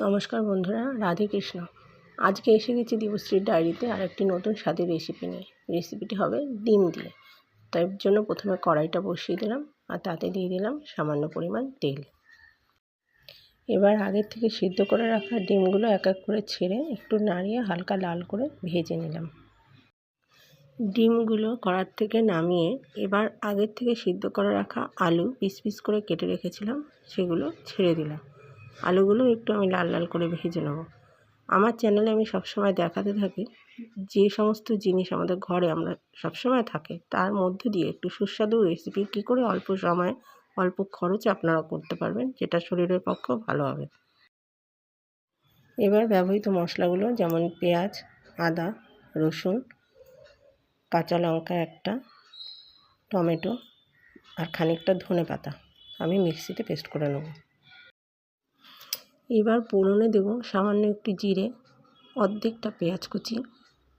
নমস্কার বন্ধুরা, রাধে কৃষ্ণ। আজকে এসে গেছি দিবশ্রীর ডায়েরিতে আর একটি নতুন স্বাদের রেসিপি নিয়ে। রেসিপিটি হবে ডিম দিয়ে। তার জন্য প্রথমে কড়াইটা বসিয়ে দিলাম আর তাতে দিয়ে দিলাম সামান্য পরিমাণ তেল। এবার আগের থেকে সিদ্ধ করে রাখা ডিমগুলো এক এক করে ছেড়ে একটু নাড়িয়ে হালকা লাল করে ভেজে নিলাম। ডিমগুলো কড়ার থেকে নামিয়ে এবার আগের থেকে সিদ্ধ করে রাখা আলু পিস পিস করে কেটে রেখেছিলাম, সেগুলো ছেড়ে দিলাম। আলুগুলো একটু আমি লাল লাল করে ভেজে নেব। আমার চ্যানেলে আমি সবসময় দেখাতে থাকি, যে সমস্ত জিনিস আমাদের ঘরে আমরা সবসময় থাকে, তার মধ্যে দিয়ে একটু সুস্বাদু রেসিপি কী করে অল্প সময়ে, অল্প খরচে আপনারা করতে পারবেন, যেটা শরীরের পক্ষেও ভালো হবে। এবার ব্যবহৃত মশলাগুলো যেমন পেঁয়াজ, আদা, রসুন, কাঁচা লঙ্কা একটা, টমেটো আর খানিকটা ধনে পাতা আমি মিক্সিতে পেস্ট করে নেব। এবার পোড়নে দেব সামান্য একটু জিরে, অর্ধেকটা পেঁয়াজ কুচি,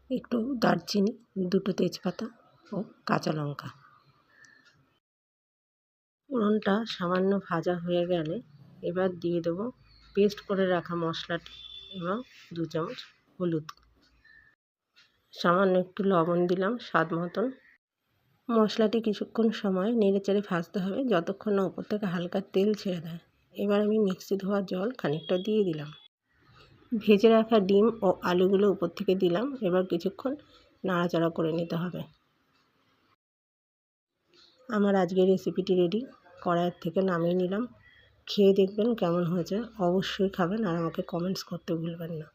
একটু দারচিনি, দুটো তেজপাতা ও কাঁচা লঙ্কা। ফোড়নটা সামান্য ভাজা হয়ে গেলে এবার দিয়ে দেবো পেস্ট করে রাখা মশলাটি এবং দু চামচ হলুদ। সামান্য একটু লবণ দিলাম স্বাদ মতন। মশলাটি কিছুক্ষণ সময় নেড়ে চেড়ে ভাজতে হবে, যতক্ষণ না উপর থেকে হালকা তেল ছেড়ে দেয়। এবার আমি মিক্সি ধোয়া জল খানিকটা দিয়ে দিলাম। ভেজে রাখা ডিম ও আলুগুলো উপর থেকে দিলাম। এবার কিছুক্ষণ নাড়াচাড়া করে নিতে হবে। আমার আজকের রেসিপিটি রেডি। কড়াইয়ের থেকে নামিয়ে নিলাম। খেয়ে দেখবেন কেমন হয়েছে। অবশ্যই খাবেন আর আমাকে কমেন্টস করতে ভুলবেন না।